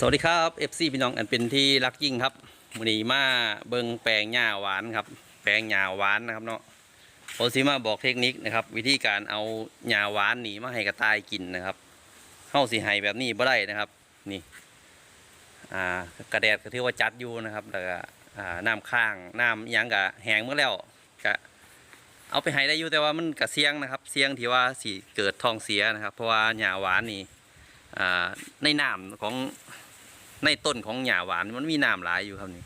สวัสดีครับ FC พี่น้องอันเป็นที่รักยิ่งครับมือนี้มาเบิงแปลงหญ้าหวานครับ แปลงหญ้าหวานนะครับเนาะผมสิมาบอกเทคนิคนะครับ วิธีการเอาหญ้าหวานหนีมาให้กระต่ายกินนะครับเข้าสีไห้แบบนี้บ่ได้นะครับนี่อ่ากระแดดก็ถือว่าจัดอยู่นะครับแล้วก็อ่าน้ำข้างน้ำยังกะแห้งเมื่อแล้วก็เอาไปให้ได้อยู่แต่ว่ามันกะเสียงนะครับ เสียงที่ว่าสิเกิดทองเสียนะครับ เพราะว่าหญ้าหวานนี่อ่าในน้ำของ ในต้นของหญ้าหวานมันมีน้ำหลายอยู่ครับนี่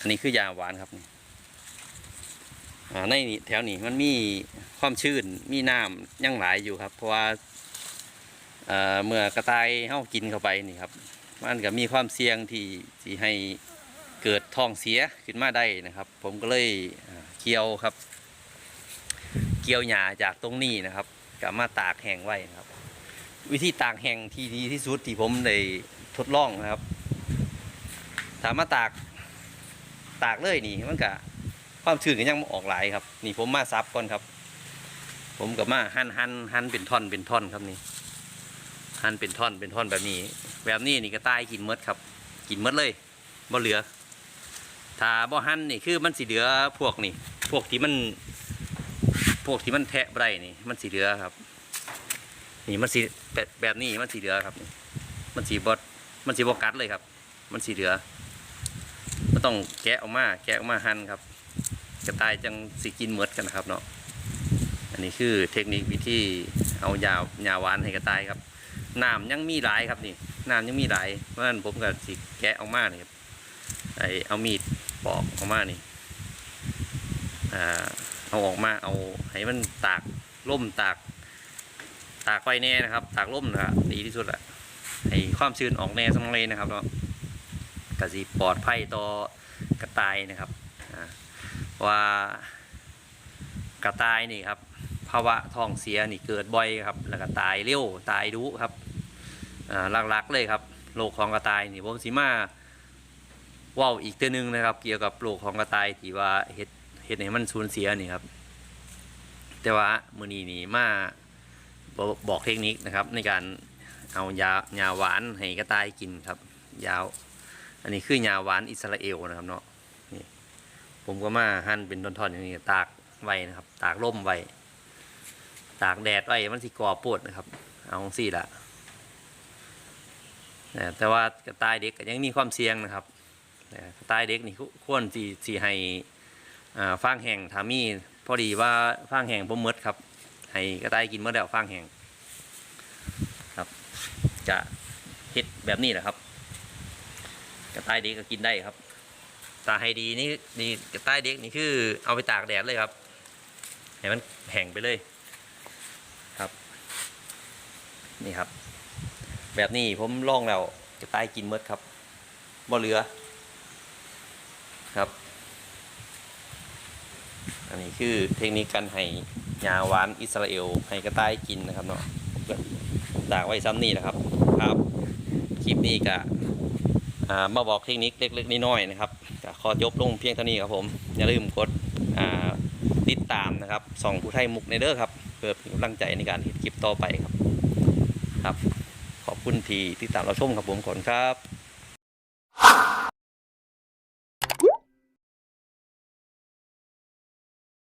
อันนี้คือหญ้าหวานครับนี่ในนี่แถวนี้มันมีความชื้นมีน้ำยังหลายอยู่ครับ เพราะว่าเมื่อกระต่ายเข้ากินเข้าไปนี่ครับ มันก็มีความเสี่ยงที่ที่ให้เกิดท้องเสียขึ้นมาได้นะครับ ผมก็เลยเกี่ยวครับ เกี่ยวหญ้าจากตรงนี้นะครับกลับมาตากแห้งไว้นะครับ วิธีตากแห้งที่ดีที่สุดที่ผมได้ทดลองนะครับ ถามมาตากตากเลยนี่มันก็ความชื้นก็ยังบ่ออกหลายครับ นี่ผมมาซับก่อนครับ ผมกับมาหั่นหั่นหั่นเป็นท่อนเป็นท่อนครับนี่หั่นเป็นท่อนเป็นท่อนแบบนี้ แบบนี้นี่ก็ตายกินมดครับ กินมดเลยบ่เหลือ ถ้าบ่หั่นนี่คือมันสิเหลือพวกนี่ พวกที่มัน พวกที่มันแทะบ่ไรนี่ มันสิเหลือครับ นี่มันสีแบบแบบนี้มันสีเหลือครับนี่มันสีบอดมันสีบอกัดเลยครับ มันสีเหลือมันต้องแกะออกมา แกะออกมาหั่นครับ กระต่ายจังสีกินเหมือดกันนะครับเนาะอันนี้คือเทคนิควิธีเอายาวยาหวานให้กระต่ายครับน้ำยังมีหลายครับนี่น้ำยังมีหลายเพราะนั้นผมก็สิแกะออกมาเนี่ครับไอเอามีดปอกออกมานี่อ่าเอาออกมาเอาให้มันตากล่มตากากไฟแน่นะครับตากร่มนะครับดีที่สุดแหละให้ความชื้นออกแน่สมองเลยนะครับเนาะกสิปลอดภัยต่อกระต่ายนะครับว่ากระต่ายนี่ครับภาวะท้องเสียนี่เกิดบ่อยครับ แล้วก็ตายเร็วตายดุครับหลักๆเลยครับโรคของกระต่ายนี่ผมสิมาว้าอีกตัวหนึ่งนะครับ เกี่ยวกับโรคของกระต่ายที่ว่าเฮ็ดเฮ็ดให้มันสูญเสียนี่ครับ แต่ว่ามือนี้นี่มา บอกบอกเทคนิคนะครับ ในการเอายายาหวานให้กระต่ายกินครับ ยาว อันนี้คือยาหวานอิสราเอลนะครับเนาะนี่ผมก็มาหั่นเป็นท่อนๆอย่างนี้ตากไว้นะครับ ตากร่มไว้ตากแดดไว้มันสิกรอบปวดนะครับ เอาสี่ละแต่ว่ากระต่ายเด็กก็ยังมีความเสี่ยงนะครับกระต่ายเด็กนี่ควรสีสีให้ฟางแห้งทามีพอดีว่าฟางแห้งผมหมดครับ ให้กระต่ายกินเมื่อแล้วฟางแห้งครับ จะเฮ็ดแบบนี้แหละครับ กระต่ายเด็กก็กินได้ครับ ตาให้ดีนี่นี่กระต่ายเด็กนี่คือเอาไปตากแดดเลยครับให้มันแห้งไปเลยครับ นี่ครับ แบบนี้ผมลองแล้วกระต่ายกินเมื่อครับบ่เหลือครับ อันนี้คือเทคนิคการให้ ยาหวานอิสราเอลให้กระต่ายกินนะครับเนาะผมก็ตากไว้ซ้ำนี่นะครับครับคลิปนี้ก็มาบอกเทคนิคเล็กๆน้อยๆนะครับขอจบลงเพียงเท่านี้ครับผม อย่าลืมกดติดตามนะครับส่องผู้ไทยมุกในเด้อครับเพื่อเป็นกำลังใจในการเห็นคลิปต่อไปครับครับ ขอบคุณที่ติดตามเราชมครับผมก่อนครับ